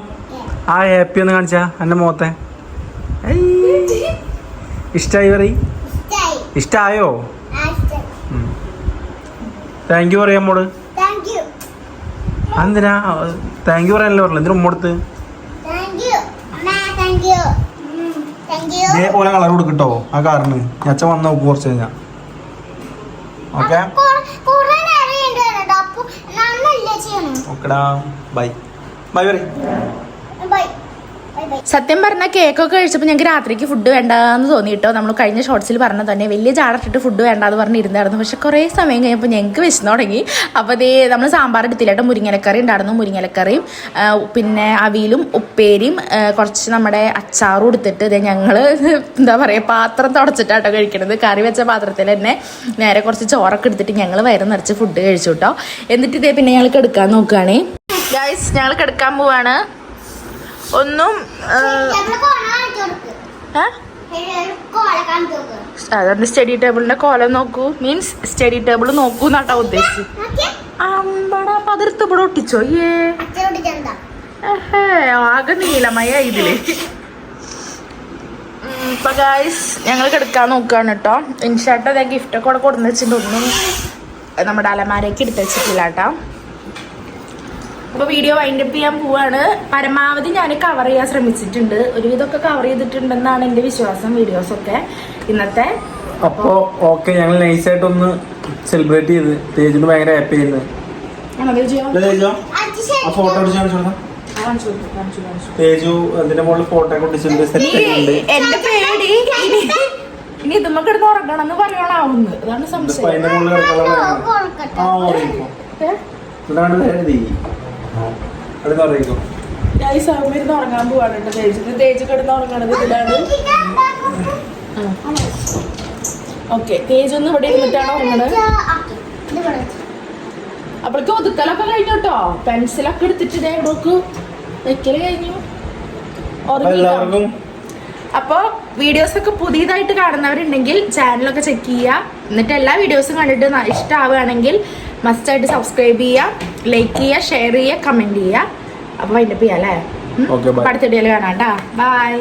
ആ ഹാപ്പി ഒന്ന് കാണിച്ചാ എന്റെ മുഖത്തെ. ഇഷ്ടായി പറയും. ഇഷ്ടായി? താങ്ക് യു പറയാം മോൾ. എന്തിനാ താങ്ക് യു പറയാനല്ലേ പറഞ്ഞു എന്തിനും ഉമ്മടുത്ത്? ഇതേപോലെ കളർ കൊടുക്കട്ടോ ആ കാറിന്. അച്ഛൻ വന്ന് നോക്കും കുറച്ച് കഴിഞ്ഞാ. ഓക്കെ ഓക്കെടാ ബൈ ബൈ പറയും. സത്യം പറഞ്ഞാൽ കേക്കൊക്കെ കഴിച്ചപ്പോൾ ഞങ്ങൾക്ക് രാത്രിക്ക് ഫുഡ് വേണ്ടാന്ന് തോന്നി കേട്ടോ. നമ്മൾ കഴിഞ്ഞ ഷോർട്സിൽ പറഞ്ഞ തന്നെ വലിയ ജാടട്ടിട്ട് ഫുഡ് വേണ്ടാന്ന് പറഞ്ഞിരുന്നായിരുന്നു പക്ഷെ കുറേ സമയം കഴിഞ്ഞപ്പോൾ ഞങ്ങൾക്ക് വിശന്നു തുടങ്ങി. അപ്പോൾ അതേ നമ്മൾ സാമ്പാർ എടുത്തില്ല കേട്ടോ. മുരിങ്ങലക്കറി ഉണ്ടായിരുന്നു മുരിങ്ങലക്കറിയും പിന്നെ അവിയിലും ഉപ്പേരിയും കുറച്ച് നമ്മുടെ അച്ചാറും എടുത്തിട്ട് ഇതേ ഞങ്ങൾ എന്താ പറയുക പാത്രം തുടച്ചിട്ടാട്ടോ കഴിക്കണത്. കറി വെച്ച പാത്രത്തിൽ തന്നെ നേരെ കുറച്ച് ചോറൊക്കെ എടുത്തിട്ട് ഞങ്ങൾ വയറ് നിറച്ച് ഫുഡ് കഴിച്ചു കേട്ടോ. എന്നിട്ട് ഇതേ പിന്നെ ഞങ്ങൾക്ക് എടുക്കാൻ നോക്കുകയാണേ ഗൈസ് ഞങ്ങൾ കിടക്കാൻ പോവാണ്. ഒന്നും സാധാരണ സ്റ്റഡി ടേബിളിന്റെ കോല നോക്കൂ? മീൻസ് സ്റ്റഡി ടേബിൾ നോക്കൂ എന്നാട്ടാ ഉദ്ദേശിച്ചത്. അമ്പടാ പതിർത്ത് ഇവിടെ ഒട്ടിച്ചോ? ഏ ആകെ നീലമയ ഇതിൽ. ഇപ്പൊ ഗായ്സ് ഞങ്ങൾ കിടക്കാൻ നോക്കുകയാണ് കേട്ടോ. ഇൻഷാട്ട് അതേ ഗിഫ്റ്റ് ഒക്കെ ഇവിടെ കൊടുന്ന് വെച്ചിട്ടുണ്ടൊന്നും ഒന്നും നമ്മുടെ അലമാരയ്ക്ക് എടുത്ത് വെച്ചിട്ടില്ല കേട്ടോ. അപ്പോൾ വീഡിയോ വൈൻഡപ്പ് ചെയ്യാൻ പോവാണ്. പരമാവധി ഞാൻ കവർ ചെയ്യാൻ ശ്രമിച്ചിട്ടുണ്ട്. ഒരുവിധമൊക്കെ കവർ ചെയ്തിട്ടുണ്ടെന്നാണ് എന്റെ വിശ്വാസം വീഡിയോസ് ഒക്കെ. ഇന്നത്തെ. അപ്പോ ഓക്കെ ഞങ്ങൾ നൈസായിട്ടൊന്ന് സെലിബ്രേറ്റ് ചെയ്ത്. തേജിന് ഭയങ്കര ഹാപ്പി? തേജോ ആ ഫോട്ടോ അതിന്റെ മുകളിൽ സെറ്റ് ആയിട്ടുണ്ട് എന്റെ പേടി. ഇനി ഇനി ഇതുമ്മ കിടന്ന് ഉറങ്ങണം എന്ന് പറയണാവുന്നു. അതാണ് സംശയം. ഞാൻ ഈ സമയം ഉറങ്ങാൻ പോവാണ് കേട്ടോ തേജ് തേജ് കിടന്ന് ഉറങ്ങണത് ഇതിലാണ് ഓക്കെ തേജ് ഒന്ന് ഇവിടെ ഇരുന്നിട്ടാണ് ഉറങ്ങണത്. അപ്പോഴേക്ക് ഒതുക്കലൊക്കെ കഴിഞ്ഞു കേട്ടോ. പെൻസിലൊക്കെ എടുത്തിട്ട് ഇതേ നോക്ക് വെക്കൽ കഴിഞ്ഞു. അപ്പൊ അപ്പോൾ വീഡിയോസ് ഒക്കെ പുതിയതായിട്ട് കാണുന്നവരുണ്ടെങ്കിൽ ചാനലൊക്കെ ചെക്ക് ചെയ്യുക. എന്നിട്ട് എല്ലാ വീഡിയോസും കണ്ടിട്ട് ഇഷ്ടമാവുകയാണെങ്കിൽ മസ്റ്റായിട്ട് സബ്സ്ക്രൈബ് ചെയ്യുക ലൈക്ക് ചെയ്യുക ഷെയർ ചെയ്യുക കമന്റ് ചെയ്യുക. അപ്പോൾ വൈൻഡപ്പ് ചെയ്യാം അല്ലേ? വീഡിയോയിൽ കാണാം കേട്ടോ. ബൈ